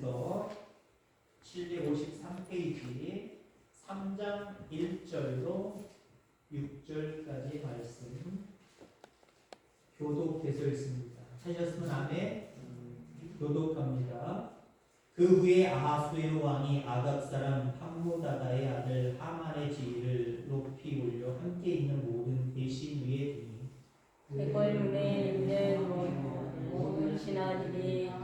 에스더 753페이지 3장 1절로 6절까지 말씀 교독돼서 있습니다. 찾으셨으면 아멘. 교독합니다. 그 후에 아하수의 왕이 아각 사람 함무다다의 아들 하만의 지위를 높이 올려 함께 있는 모든 대신 위에 두니 대궐문에 있는 모든 신하들이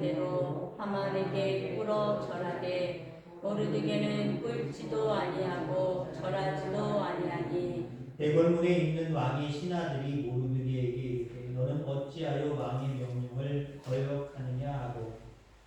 대로 하만에게 꿇어 절하되 모르드게는 꿇지도 아니하고 절하지도 아니하니. 대궐문에 있는 왕의 신하들이 모르드게에게 이르되 너는 어찌하여 왕의 명령을 거역하느냐 하고.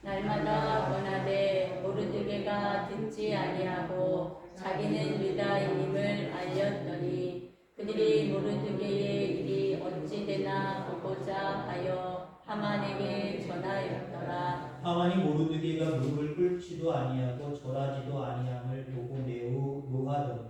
날마다 원하되 모르드게가 듣지 아니하고 자기는 유다인임을 알렸더니 그들이 모르드게의 일이 어찌 되나 보고자 하여 하만에게 전하였더라 하만이 모르드게가 무릎을 꿇지도 아니하고 절하지도 아니함을 보고 매우 노하더니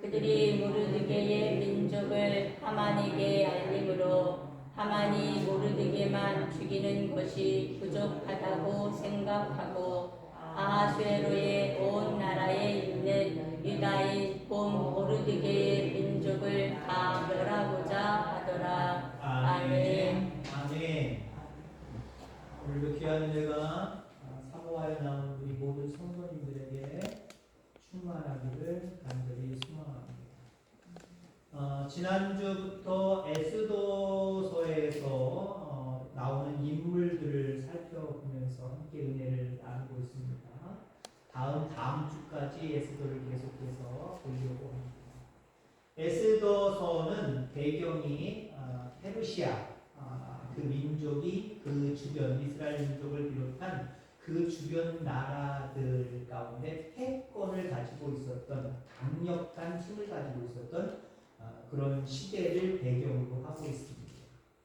그들이 모르드게의 민족을 하만에게 알림으로 하만이 모르드게만 죽이는 것이 부족하다고 생각하고 아하수에로의 온 나라에 있는 유다인 본 모르드게의 민족을 다 멸하고자 하더라. 아멘. 아멘. 오늘도 귀한 은혜가 사모하여 나온 우리 모든 성도님들에게 충만하기를 간절히 소망합니다. 어, 지난주부터 에스도서에서 어, 나오는 인물들을 살펴보면서 함께 은혜를 나누고 있습니다. 다음 다음 주까지 에스도를 계속해서 보려고 합니다. 에스더서는 배경이 어, 페르시아 아, 그 민족이 그 주변 이스라엘 민족을 비롯한 그 주변 나라들 가운데 패권을 가지고 있었던 강력한 힘을 가지고 있었던 어, 그런 시대를 배경으로 하고 있습니다.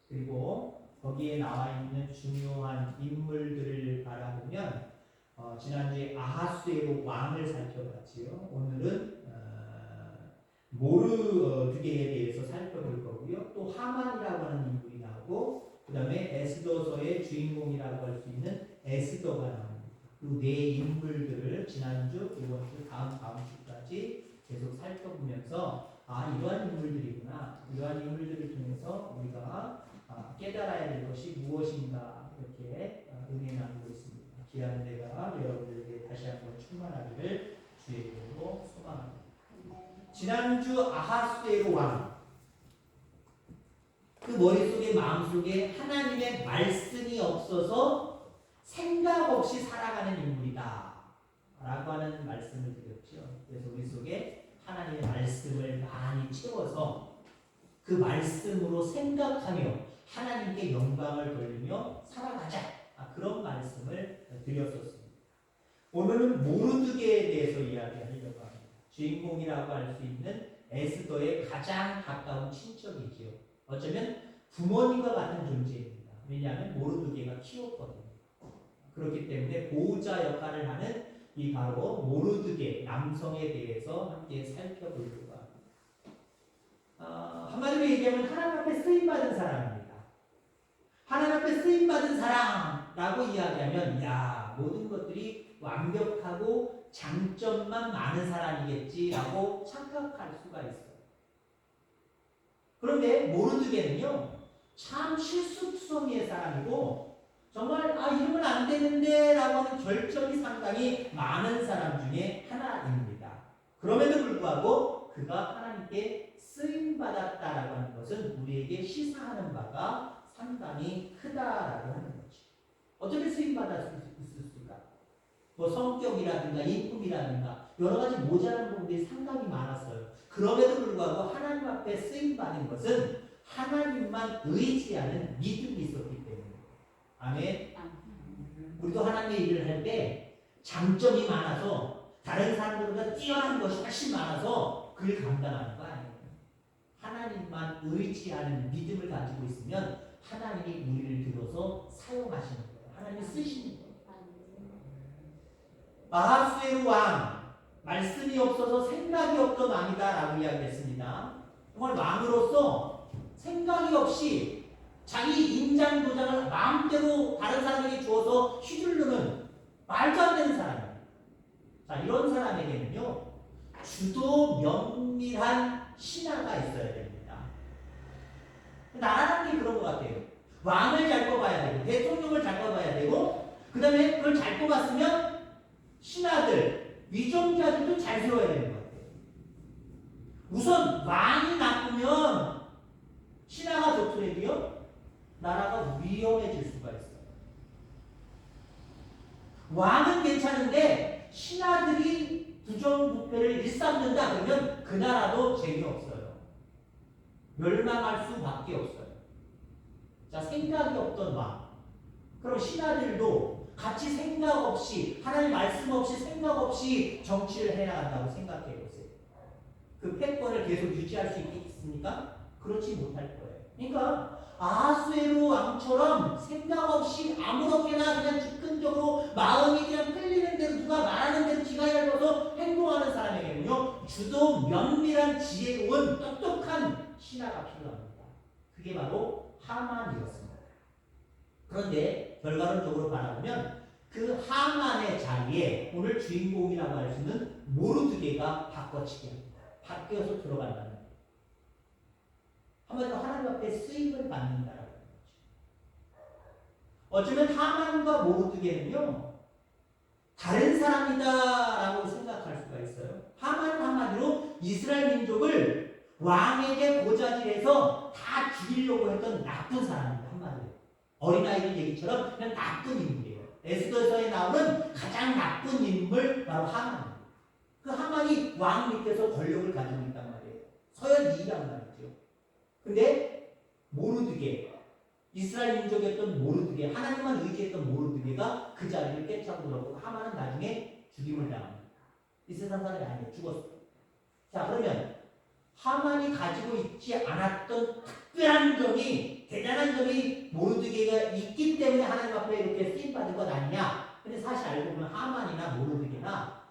그리고 거기에 나와 있는 중요한 인물들을 바라보면 어, 지난주에 아하수에로 왕을 살펴봤지요. 오늘은 어, 모르드게에 대해서 살펴볼 거고요. 또 하만이라고 하는 인물이 나오고 그 다음에 에스더서의 주인공이라고 할 수 있는 에스더가 나옵니다. 그네 인물들을 지난주, 이번 주, 다음 다음 주까지 계속 살펴보면서 아 이러한 인물들이구나. 이러한 인물들을 통해서 우리가 아, 깨달아야 될 것이 무엇인가 이렇게 아, 은혜 나누고 있습니다. 귀한 내가 여러분들에게 다시 한번 충만하기를 주의 이름으로 소망합니다. 지난주 아하수에로 왕. 그 머릿속에 마음속에 하나님의 말씀이 없어서 생각 없이 살아가는 인물이다. 라고 하는 말씀을 드렸죠. 그래서 우리 속에 하나님의 말씀을 많이 채워서 그 말씀으로 생각하며 하나님께 영광을 돌리며 살아가자. 아, 그런 말씀을 드렸었습니다. 오늘은 모르드게에 대해서 이야기하려고 합니다. 주인공이라고 할 수 있는 에스더의 가장 가까운 친척이지요. 어쩌면 부모님과 같은 존재입니다. 왜냐하면 모르드게가 키웠거든요. 그렇기 때문에 보호자 역할을 하는 이 바로 모르드게 남성에 대해서 함께 살펴보려고. 어, 한마디로 얘기하면 하나님 앞에 쓰임 받은 사람입니다. 하나님 앞에 쓰임 받은 사람라고 이야기하면 야 모든 것들이 완벽하고 장점만 많은 사람이겠지라고 착각할 수가 있어요. 그런데 모르드게는요 참 실수투성이의 사람이고 정말 아 이러면 안 되는데 라고 하는 결점이 상당히 많은 사람 중에 하나입니다. 그럼에도 불구하고 그가 하나님께 쓰임 받았다라고 하는 것은 우리에게 시사하는 바가 상당히 크다라고 하는 거죠. 어떻게 쓰임 받았을 수 있을까? 뭐 성격이라든가 인품이라든가 여러 가지 모자란 부분들이 상당히 많았어요. 그럼에도 불구하고 하나님 앞에 쓰임 받은 것은 하나님만 의지하는 믿음이 있었기 때문에. 아멘. 우리도 하나님의 일을 할 때 장점이 많아서 다른 사람들보다 뛰어난 것이 훨씬 많아서 그를 감당하는 거 아니에요. 하나님만 의지하는 믿음을 가지고 있으면 하나님이 우리를 들어서 사용하시는 거예요. 하나님이 쓰시는 거예요. 마하스의 왕 말씀이 없어서 생각이 없던 왕이다라고 이야기했습니다. 정말 왕으로서 생각이 없이 자기 인장 도장을 마음대로 다른 사람에게 주어서 휘두르는 말도 안 되는 사람이에요. 자, 이런 사람에게는요, 주도 면밀한 신하가 있어야 됩니다. 나라는 게 그런 것 같아요. 왕을 잘 뽑아야 되고, 대통령을 잘 뽑아야 되고, 그 다음에 그걸 잘 뽑았으면 신하들, 위종자들도 잘 세워야 되는 것 같아요. 우선 왕이 나쁘면 신하가 좋더라도요, 나라가 위험해질 수가 있어요. 왕은 괜찮은데 신하들이 부정부패를 일삼는다 그러면 그 나라도 재미없어요. 멸망할 수밖에 없어요. 자, 생각이 없던 왕. 그럼 신하들도 같이 생각 없이 하나님 말씀 없이 생각 없이 정치를 해야 한다고 생각해 보세요. 그 패권을 계속 유지할 수 있겠습니까? 그렇지 못할 거예요. 그러니까 아수에로 왕처럼 생각 없이 아무렇게나 그냥 즉흥적으로 마음이 그냥 끌리는 대로 누가 말하는 대로 귀가 얇아서 행동하는 사람에게는요 주도 면밀한 지혜로운 똑똑한 신하가 필요합니다. 그게 바로 하만이었습니다. 그런데 결과론적으로 바라보면 그 하만의 자리에 오늘 주인공이라고 할 수 있는 모르드게가 바꿔치기 합니다. 바뀌어서 들어간다는 거예요. 한마디로 하나님 앞에 쓰임을 받는다라고 하는 거죠. 어쩌면 하만과 모르드게는요 다른 사람이다라고 생각할 수가 있어요. 하만은 한마디로 이스라엘 민족을 왕에게 고자질해서 다 죽이려고 했던 나쁜 사람입니다. 어린아이들 얘기처럼 그냥 나쁜 인물이에요. 에스더서에 나오는 가장 나쁜 인물 바로 하만입니다. 그 하만이 왕 밑에서 권력을 가지고 있단 말이에요. 서열 2위란 말이죠. 근데 모르드게 이스라엘 민족이었던 모르드게 하나님만 의지했던 모르드게가 그 자리를 깨차고 들었고 하만은 나중에 죽임을 당합니다. 이 세상 사람이 아니에요. 죽었어요. 자 그러면 하만이 가지고 있지 않았던 특별한 점이 대단한 점이 모르드게가 있기 때문에 하나님 앞에 이렇게 쓰임 받은 것 아니냐? 근데 사실 알고 보면 하만이나 모르드게나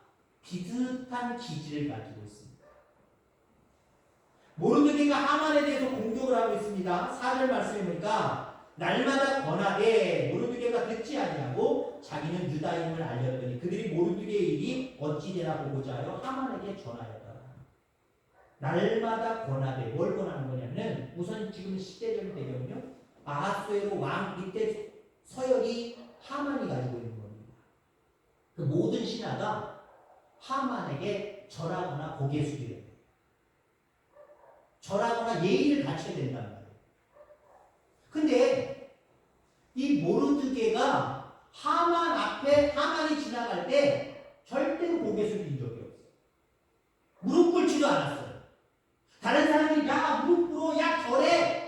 비슷한 기질을 가지고 있습니다. 모르드게가 하만에 대해서 공격을 하고 있습니다. 4절 말씀해 보니까 날마다 권하되 모르드게가 듣지 아니하고 자기는 유다임을 알렸더니 그들이 모르드게의 일이 어찌되나 보고자 하여 하만에게 전하였다. 날마다 권하되 뭘 권하는 거냐면 우선 지금 시대적 배경은요. 아하수에로 왕 밑에 서열이 하만이 가지고 있는 겁니다. 그 모든 신하가 하만에게 절하거나 고개 숙여야 돼요. 절하거나 예의를 갖춰야 된단 말이에요. 근데 이 모르드게가 하만 앞에 하만이 지나갈 때 절대로 고개 숙인 적이 없어요. 무릎 꿇지도 않았어요. 다른 사람이 야 무릎 꿇어 야 절해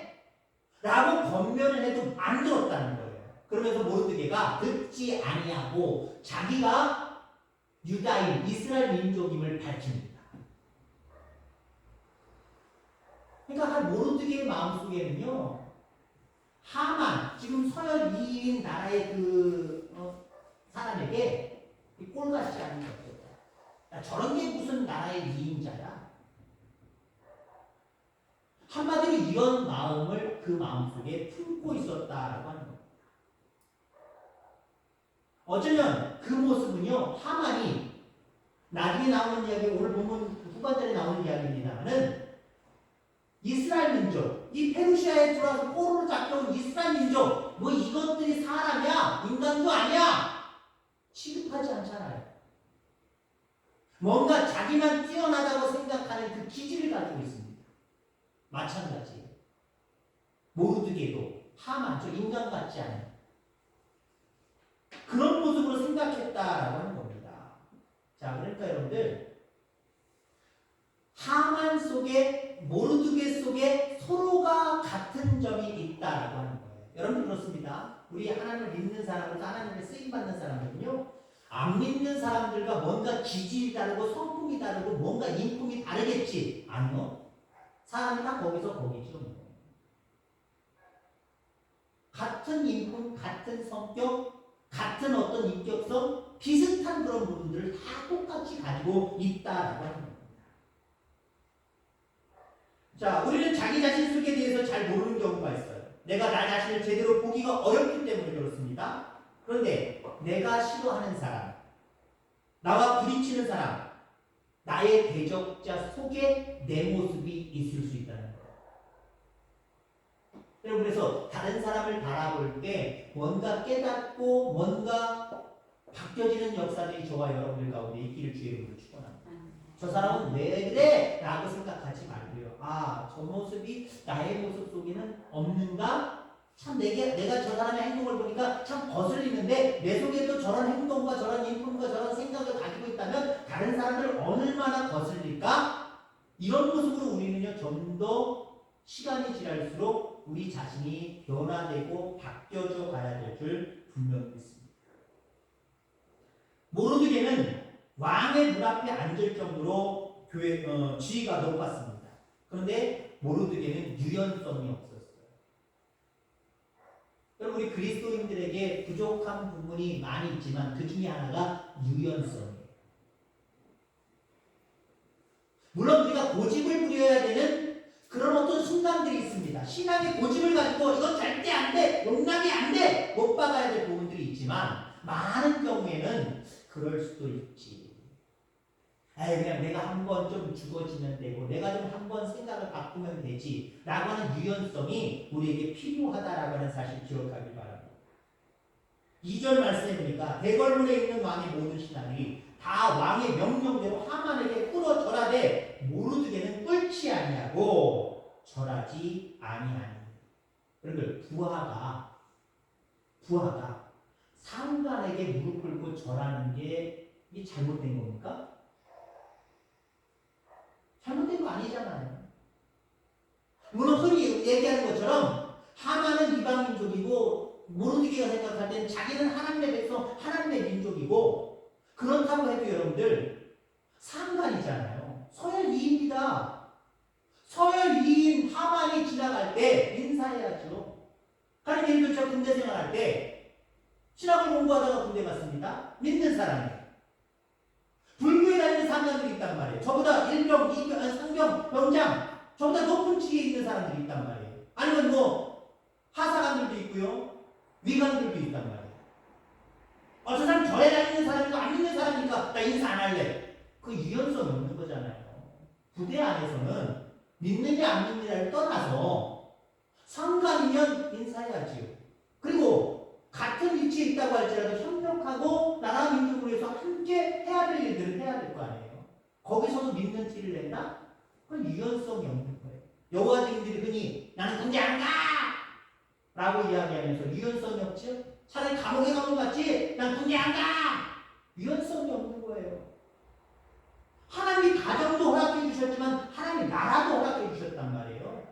라고 권면을 해도 안 들었다는 거예요. 그러면서 모르드게가 듣지 아니하고 자기가 유다인 이스라엘 민족임을 밝힙니다. 그러니까 한 모르드게의 마음속에는요. 하만 지금 서열 2인 나라의 그 어, 사람에게 이 꼴같지 않은 거죠. 야, 저런 게 무슨 나라의 2인자야? 한마디로 이런 마음을 그 마음속에 품고 있었다라고 하는 겁니다. 어쩌면 그 모습은요, 하만이 나중에 나오는 이야기, 오늘 본문 후반절에 나오는 이야기입니다만은 이스라엘 민족, 이 페르시아에 들어와서 포로로 잡혀온 이스라엘 민족, 뭐 이것들이 사람이야, 인간도 아니야, 취급하지 않잖아요. 뭔가 자기만 뛰어나다고 생각하는 그 기질을 가지고 있습니다. 마찬가지. 모르드게도 하만, 저 인간 같지 않은 그런 모습으로 생각했다라고 하는 겁니다. 자, 그러니까 여러분들 하만 속에 모르드게 속에 서로가 같은 점이 있다라고 하는 거예요. 여러분 그렇습니다. 우리 하나님을 믿는 사람으로 하나님을 쓰임 받는 사람은요. 안 믿는 사람들과 뭔가 기질이 다르고 성품이 다르고 뭔가 인품이 다르겠지. 아니요. 사람이 다 거기서 거기죠. 뭐. 같은 인품, 같은 성격, 같은 어떤 인격성, 비슷한 그런 부분들을 다 똑같이 가지고 있다라고 하는 겁니다. 자, 우리는 자기 자신 속에 대해서 잘 모르는 경우가 있어요. 내가 나 자신을 제대로 보기가 어렵기 때문에 그렇습니다. 그런데 내가 싫어하는 사람, 나와 부딪히는 사람, 나의 대적자 속에 내 모습이 있을 수 거예요. 여러분 그래서 다른 사람을 바라볼 때 뭔가 깨닫고 뭔가 바뀌어지는 역사들이 저와 여러분들 가운데 있기를 주의 이름으로 축원합니다. 저 사람은 왜 그래? 라고 생각하지 말고요. 아, 저 모습이 나의 모습 속에는 없는가? 참 내게, 내가 저 사람의 행동을 보니까 참 거슬리는데 내 속에도 저런 행동과 저런 인품과 저런 생각을 가지고 있다면 다른 사람들 얼마나 거슬릴까? 이런 모습으로 우리는요 좀 더 시간이 지날수록 우리 자신이 변화되고 바뀌어져 가야 될 줄 분명히 믿습니다. 모르드게는 왕의 문 앞에 앉을 정도로 교회 어, 지위가 높았습니다. 그런데 모르드게는 유연성이 없었어요. 여러분 우리 그리스도인들에게 부족한 부분이 많이 있지만 그 중에 하나가 유연성이에요. 물론 우리가 고집을 부려야 되는 그런 어떤 순간들이 있습니다. 신앙의 고집을 가지고 이건 절대 안 돼, 용납이 안 돼, 못 박아야 될 부분들이 있지만 많은 경우에는 그럴 수도 있지. 아이 그냥 내가 한 번 좀 죽어지면 되고 내가 좀 한 번 생각을 바꾸면 되지 라고 하는 유연성이 우리에게 필요하다라고 하는 사실 기억하길 바랍니다. 2절 말씀해 보니까 대궐문에 있는 왕의 모든 신하들이 다 왕의 명령대로 하만에게 꿇어 절하되 모르드게는 꿇지 아니하고 절하지 아니하니 여러분들 부하가 부하가 상관에게 무릎 꿇고 절하는 게 이게 잘못된 겁니까? 잘못된 거 아니잖아요. 물론 흔히 얘기하는 것처럼 하만은 이방민족이고 모르드게가 생각할 때는 자기는 하나님의 백성, 하나님의 민족이고 그렇다고 해도 여러분들 상관이잖아요. 서열 2입니다. 서열 2인 하만이 지나갈 때 인사해야죠. 하나님 예를 들어 저 군대 생활할 때 신학을 공부하다가 군대 갔습니다. 믿는 사람이 불교에 다니는 사람들이 있단 말이에요. 저보다 1병, 2병, 아니, 상병, 병장, 저보다 높은 지위에 있는 사람들이 있단 말이에요. 아니면 뭐, 하사관들도 있고요. 위관들도 있단 말이에요. 어, 저 사람 저에 다니는 사람이고 안 믿는 사람이니까 나 인사 안 할래. 그 유연성이 없는 거잖아요. 부대 안에서는 믿느냐 안 믿느냐를 떠나서 상관이면 인사해야지요. 그리고 같은 위치에 있다고 할지라도 협력하고 나라 민족을 위해서 함께 해야 될 일들을 해야 될 거 아니에요. 거기서도 믿는 티를 낸다? 그건 유연성이 없는 거예요. 여호와 증인들이 흔히 나는 군대 안 가! 라고 이야기하면서 유연성이 없죠? 차라리 감옥에 가면 같지? 난 군대 안 가! 유연성이 없는 거예요. 하나님이 가정도 허락해 주셨지만 하나님이 나라도 허락해 주셨단 말이에요.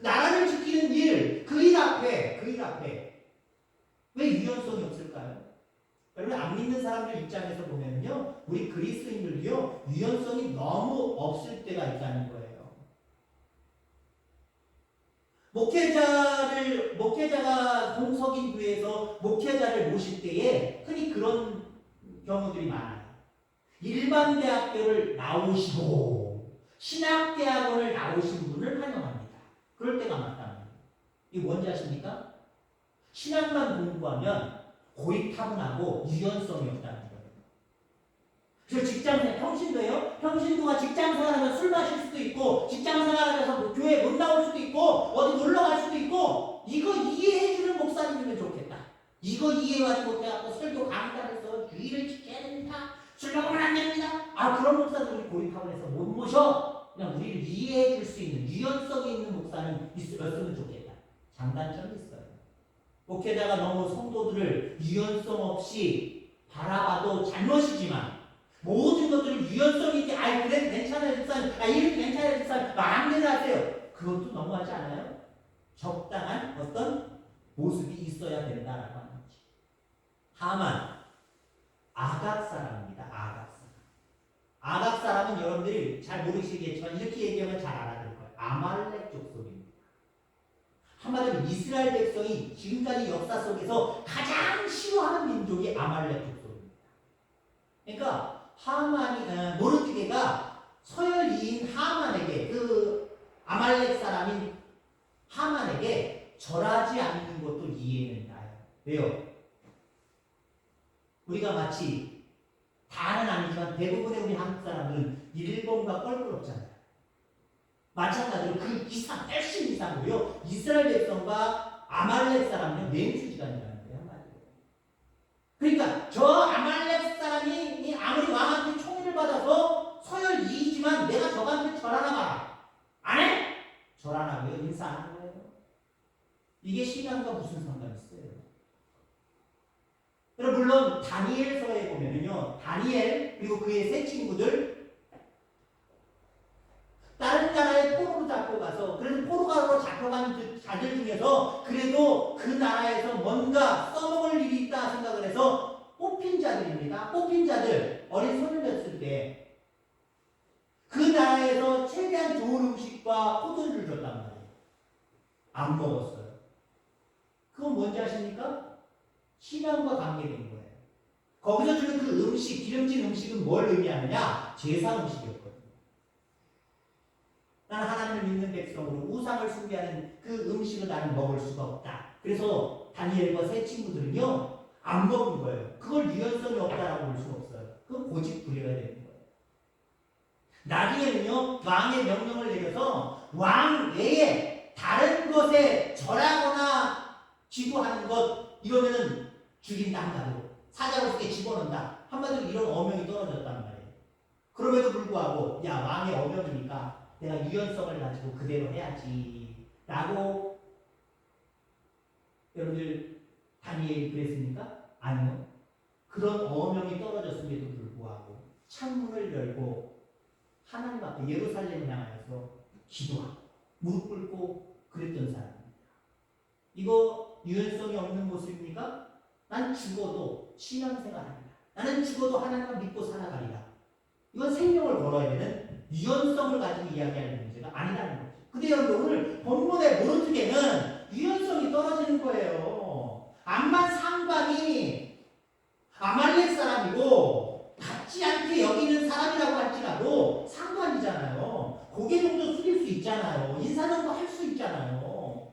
나라를 지키는 일, 그 일 앞에, 그 일 앞에 왜 유연성이 없을까요? 여러분 안 믿는 사람들 입장에서 보면요, 우리 그리스도인들도요 유연성이 너무 없을 때가 있다는 거예요. 목회자를 목회자가 공석인 교회에서 목회자를 모실 때에 흔히 그런 경우들이 많아요. 일반 대학교를 나오시고 신학대학원을 나오신 분을 환영합니다. 그럴 때가 많답니다. 이게 뭔지 아십니까? 신학만 공부하면 고입 타분하고 유연성이 없다는 거예요. 그래서 직장생 평신도예요. 평신도가 직장생활하면 술 마실 수도 있고 직장생활하면서 교회 못 나올 수도 있고 어디 놀러 갈 수도 있고 이거 이해해주는 목사님이면 좋겠다. 이거 이해하지 못해갖고 설교 강단에서 주의를 지켜야 됩니다. 술 먹으면 안 됩니다. 아 그런 목사들이 고입 타분해서 못 모셔. 그냥 우리를 이해해줄 수 있는 유연성이 있는 목사는 있었으면 좋겠다. 장단점이 있어요. 목회자가 너무 성도들을 유연성 없이 바라봐도 잘못이지만 모든 것들을 유연성 있게 아 그래도 괜찮아요 집사님. 아 이렇게 괜찮아요 집사님. 마음대로 하세요. 그것도 너무하지 않아요? 적당한 어떤 모습이 있어야 된다라고 하는 거지. 하만 아각 사람입니다 아각 사람. 아각 사람은 여러분들이 잘 모르시겠지만 이렇게 얘기하면 잘 알아들 거예요. 아말렉 족속입니다 한마디로 이스라엘 백성이 지금까지 역사 속에서 가장 싫어하는 민족이 아말렉 족속입니다. 그러니까 하만이 어, 모르드게가 서열 2인 하만에게 그 아말렉 사람인 하만에게 절하지 않는 것도 이해는 나요. 왜요? 우리가 마치 다는 아니지만 대부분의 우리 한국 사람들은 일본과 껄끄럽잖아요. 마찬가지로 그 이상, 훨씬 이상으로요. 이스라엘 백성과 아말렉 사람은 맨수지간이라는 거예요. 그러니까 저 아말렉 사람이 이 아무리 왕한테 총리를 받아서 서열 2위지만 내가 저한테 절하나 봐라. 안 해? 절안 하고요. 인사 안 거예요. 이게 신앙과 무슨 상관이 있어요? 여러분 물론 다니엘서에 보면은요. 다니엘 그리고 그의 세 친구들 다른 나라에 포로로 잡고 가서 그래서 포로가로 잡혀간 그 자들 중에서 그래도 그 나라에서 뭔가 써먹을 일이 있다 생각을 해서 뽑힌 자들입니다. 뽑힌 자들 어린 소년이었을 때 그 나라에서 최대한 좋은 음식과 포도주를 줬단 말이에요. 안 먹었어요. 그건 뭔지 아십니까? 신앙과 관계된 거예요. 거기서 주는 그 음식, 기름진 음식은 뭘 의미하느냐? 제사 음식이었거든요. 나는 하나님을 믿는 백성으로 우상을 숭배하는 그 음식을 나는 먹을 수가 없다. 그래서 다니엘과 세 친구들은요, 안 먹은 거예요. 그걸 유연성이 없다라고 볼 수는 없어요. 그건 고집부려야 되는 거예요. 나중에는요, 왕의 명령을 내려서 왕 외에 다른 것에 절하거나 기도하는 것, 이러면은 죽인다 한다고. 사자로스게 집어넣는다. 한마디로 이런 어명이 떨어졌단 말이에요. 그럼에도 불구하고, 야, 왕의 어명이니까 내가 유연성을 가지고 그대로 해야지. 라고, 여러분들, 다니엘이 그랬습니까? 아니요. 그런 어명이 떨어졌음에도 불구하고, 창문을 열고, 하나님 앞에 예루살렘을 향하여서 기도하고, 무릎 꿇고 그랬던 사람입니다. 이거 유연성이 없는 모습입니까? 난 죽어도 신앙생활합니다. 나는 죽어도 하나님을 믿고 살아가리라. 이건 생명을 걸어야 되는 유연성을 가지고 이야기하는 문제가 아니라는 거죠. 근데 여러분 오늘 본문의 모르트게는 유연성이 떨어지는 거예요. 암만 상관이 아말렉 사람이고 같지 않게 여기는 사람이라고 할지라도 상관이잖아요. 고개 정도 숙일 수 있잖아요. 인사 정도 할 수 있잖아요.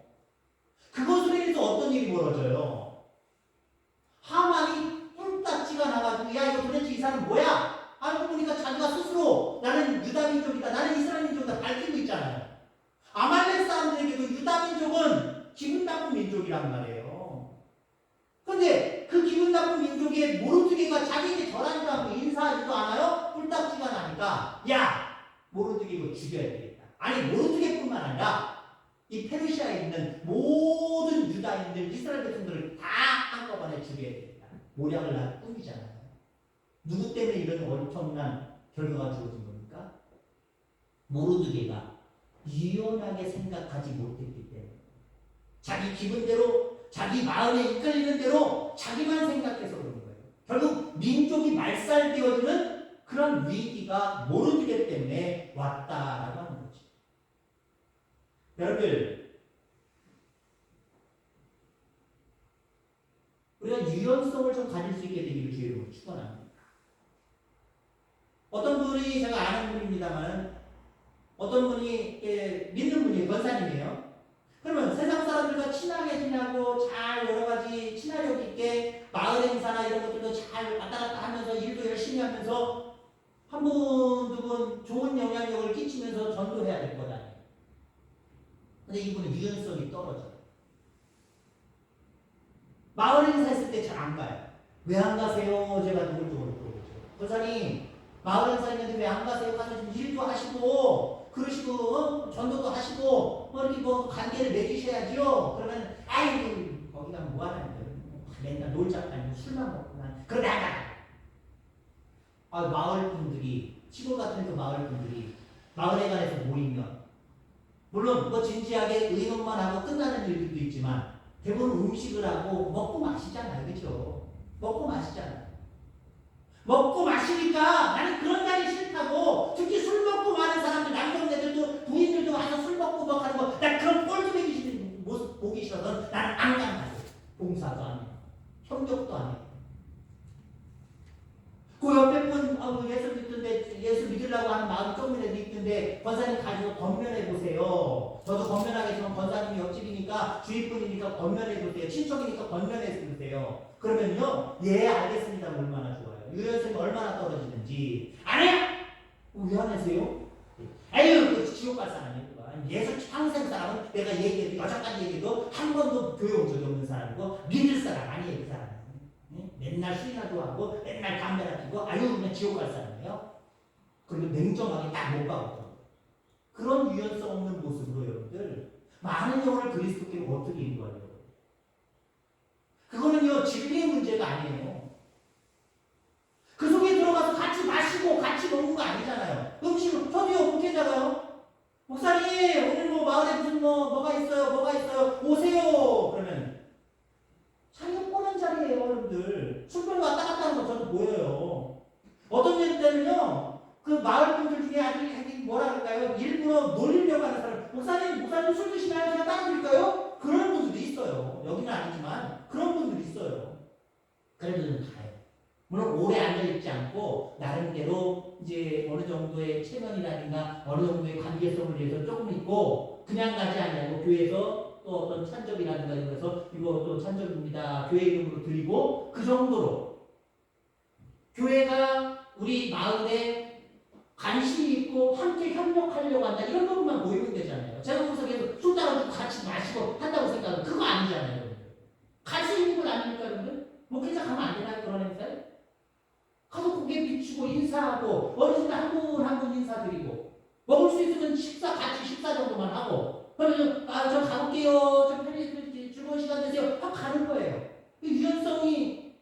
그것으로 인해서 어떤 일이 벌어져요? 하만이 뿔딱지가 나가지고 야 이거 도대체 이 사람 뭐야? 알고 보니까 자기가 스스로 나는 유다 민족이다 나는 이스라엘 민족이다 밝히고 있잖아요. 아말렉 사람들에게도 유다 민족은 기분 나쁜 민족이란 말이에요. 근데 그 기분 나쁜 민족의 모르드게가 자기에게 절하지도 않고 인사하지도 않아요? 뿔딱지가 나니까 야 모르드게 이거 죽여야 되겠다. 아니 모르드게뿐만 아니라 이 페르시아에 있는 모든 유다인들 이스라엘 백성들을 다 한꺼번에 죽여야 되겠다. 모략을 할 뿐이잖아요. 누구 때문에 이런 엄청난 결과가 주어진 겁니까? 모르드게가 유연하게 생각하지 못했기 때문에 자기 기분대로 자기 마음에 이끌리는 대로 자기만 생각해서 그런 거예요. 결국 민족이 말살되어지는 그런 위기가 모르드게 때문에 왔다라고 하는 거죠. 여러분들 우리가 유연성을 좀 가질 수 있게 되기를 주의로 축원합니다. 분이 제가 아는 분입니다만 어떤 분이 예, 믿는 분이 권사님이에요. 그러면 세상 사람들과 친하게 지내고 잘 여러 가지 친화력 있게 마을 행사나 이런 것들도 잘 왔다 갔다 하면서 일도 열심히 하면서 한 분, 두 분 좋은 영향력을 끼치면서 전도해야 될 거잖아요. 근데 이분은 유연성이 떨어져요. 마을 행사 했을 때 잘 안 가요. 왜 안 가세요? 제가 누굴 또 물어보죠. 권사님, 마을 행사 있는데 왜 안 가세요? 가서 좀 일도 하시고, 그러시고, 어? 전도도 하시고, 뭐 이렇게 뭐 관계를 맺으셔야지요. 그러면, 아이고, 거기 가면 뭐 거예요? 맨날 놀자 아니고 술만 먹고만. 그러다 안 가. 아, 마을 분들이, 시골 같은 그 마을 분들이 마을에 관해서 모이면, 물론 뭐 진지하게 의논만 하고 끝나는 일들도 있지만 대부분 음식을 하고 먹고 마시잖아요. 그렇죠? 먹고 마시잖아요. 먹고 마시니까 나는 그런 자리 싫다고 특히 술 먹고 많은 사람들 남동네들도 부인들도 와서 술 먹고 막 하는 거나 그런 꼴좀 해주시는 모습 보기 싫어서 나는 안 간다고 봉사도 안 해. 협력도 안 해. 그 옆에 분 아, 그 예수 믿던데 예수 믿으려고 하는 마음이 조금이라도 있던데 권사님 가지고 건면해 보세요. 저도 건면하겠지만 권사님이 옆집이니까 주위 분이니까 건면해 보세요. 친척이니까 건면해 보세요. 그러면요, 예 알겠습니다. 얼마나 좋아요. 유연성이 얼마나 떨어지는지 안 해요? 왜안 하세요? 아유 그 지옥 갈 사람이고 예수 평생 사람은 내가 얘기해도 여자까지 얘기해도 한 번도 교회 온 적이 없는 사람이고 믿을 사람 아니에요 그 사람은 응? 맨날 술이나 좋아하고 맨날 담배나 피고 아유 그냥 지옥 갈 사람이에요 그리고 냉정하게 딱 못 가거든 그런 유연성 없는 모습으로 여러분들 많은 영혼을 그리스도께로 어떻게 인도하려고 그거는요 진리의 문제가 아니에요 그 속에 들어가서 같이 마시고 같이 먹는 거 아니잖아요. 음식을 저도요 목회자가요. 목사님 오늘 뭐 마을에 무슨 뭐 뭐가 있어요? 뭐가 있어요? 오세요! 그러면 자기가 뻔한 자리예요 여러분들. 술병 왔다 갔다 하는 거 저도 보여요? 어떤 때는요 그 마을 분들 중에 아주 뭐라 그럴까요? 일부러 놀리려고 하는 사람. 목사님 목사님 술 드시나요? 제가 따라 드릴까요? 그런 분들이 있어요. 여기는 아니지만 그런 분들이 있어요. 그래도 좀 가요 물론 오래 앉아있지 않고 나름대로 이제 어느 정도의 체면이라든가 어느 정도의 관계성을 위해서 조금 있고 그냥 가지 않냐고 교회에서 또 어떤 찬적이라든가 이래서 이거 또 찬적입니다 교회 이름으로 드리고 그 정도로 교회가 우리 마을에 관심이 있고 함께 협력하려고 한다 이런 부분만 보이면 되잖아요 제가 거기서 계속 술 따라주고 같이 마시고 한다고 생각하면 그거 아니잖아요 갈수 있는 건 아닙니까 여러분들? 목회자 가면 안 되나요 그런 행사에? 가서 고개 비추고 인사하고 어르신들 한분 한 분 인사드리고 먹을 수 있으면 식사 같이 식사 정도만 하고 그러면 아저 가볼게요 저 편히 즐거운 시간 되세요 하고 가는 거예요 이 유연성이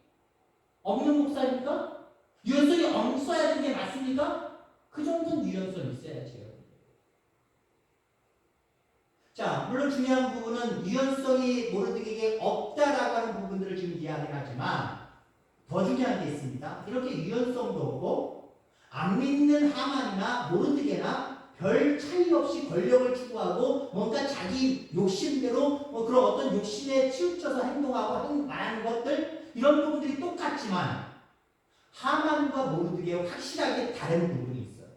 없는 목사입니까? 유연성이 없어야 되는 게 맞습니까? 그 정도는 유연성이 있어야지요 자 물론 중요한 부분은 유연성이 모르드에게 없다라고 하는 부분들을 지금 이야기를 하지만 더 중요한 게 있습니다. 이렇게 유연성도 없고 안 믿는 하만이나 모르드게나 별 차이 없이 권력을 추구하고 뭔가 자기 욕심대로 뭐 그런 어떤 욕심에 치우쳐서 행동하고 하는 많은 것들 이런 부분들이 똑같지만 하만과 모르드게 확실하게 다른 부분이 있어요.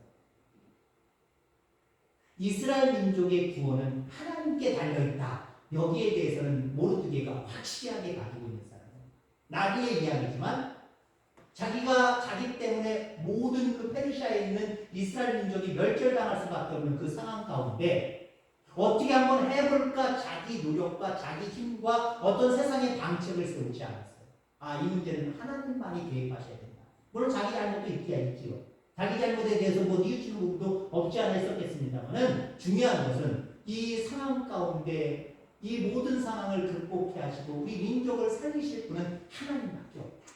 이스라엘 민족의 구원은 하나님께 달려있다. 여기에 대해서는 모르드게가 확실하게 가지고 있는. 나비의 이야기지만 자기가 자기 때문에 모든 그 페르시아에 있는 이스라엘 민족이 멸절당할 수밖에 없는 그 상황 가운데 어떻게 한번 해볼까 자기 노력과 자기 힘과 어떤 세상의 방책을 세우지 않았어요. 아, 이 문제는 하나님만이 개입하셔야 된다. 물론 자기 잘못도 있기야 있지요. 자기 잘못에 대해서 뭐 뉘우치는 부분도 없지 않아 있었겠습니다만은 중요한 것은 이 상황 가운데 이 모든 상황을 극복해 하시고 우리 민족을 살리실 분은 하나님밖에 없다.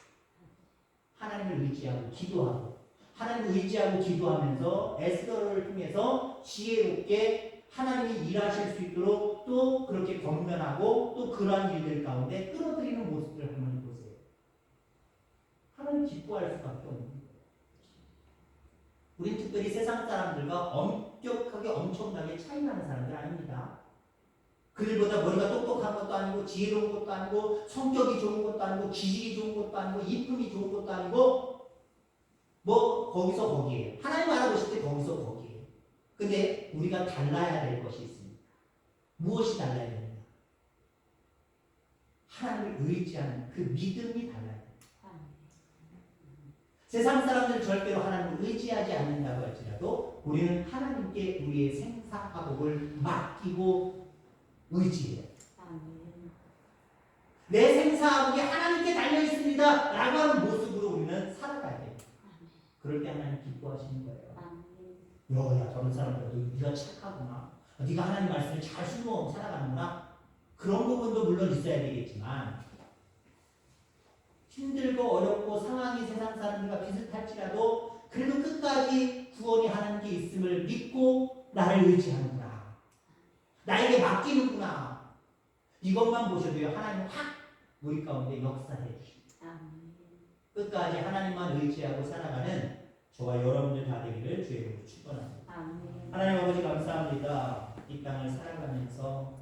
하나님을 의지하고 기도하고 하나님을 의지하고 기도하면서 에스더를 통해서 지혜롭게 하나님이 일하실 수 있도록 또 그렇게 권면하고 또 그러한 일들 가운데 끌어들이는 모습을 한번 보세요. 하나님 기뻐할 수밖에 없는 거예요. 우리 특별히 세상 사람들과 엄격하게 엄청나게 차이 나는 사람들 아닙니다. 그들보다 머리가 똑똑한 것도 아니고 지혜로운 것도 아니고 성격이 좋은 것도 아니고 지식이 좋은 것도 아니고 이쁨이 좋은 것도 아니고 뭐 거기서 거기에 하나님 알아보실 때 거기서 거기에 근데 우리가 달라야 될 것이 있습니다. 무엇이 달라야 되느냐? 하나님을 의지하는 그 믿음이 달라야 돼요. 세상 사람들 절대로 하나님을 의지하지 않는다고 할지라도 우리는 하나님께 우리의 생사화복을 맡기고 의지해요. 내 생사하복이 하나님께 달려 있습니다. 라고 하는 모습으로 우리는 살아가야 돼요. 그럴 때 하나님 기뻐하시는 거예요. 여야 저런 사람들 네가 착하구나. 네가 하나님 말씀을 잘 순종하고 살아가는구나. 그런 부분도 물론 있어야 되겠지만 힘들고 어렵고 상황이 세상 사람들과 비슷할지라도 그래도 끝까지 구원이 하나님께 있음을 믿고 나를 의지하는구나. 나에게 맡기는구나. 이것만 보셔도요 하나님 확 우리 가운데 역사해 주십니다. 끝까지 하나님만 의지하고 살아가는 저와 여러분들 다 되기를 주의 이름으로 축원합니다. 하나님 아버지 감사합니다. 이 땅을 살아가면서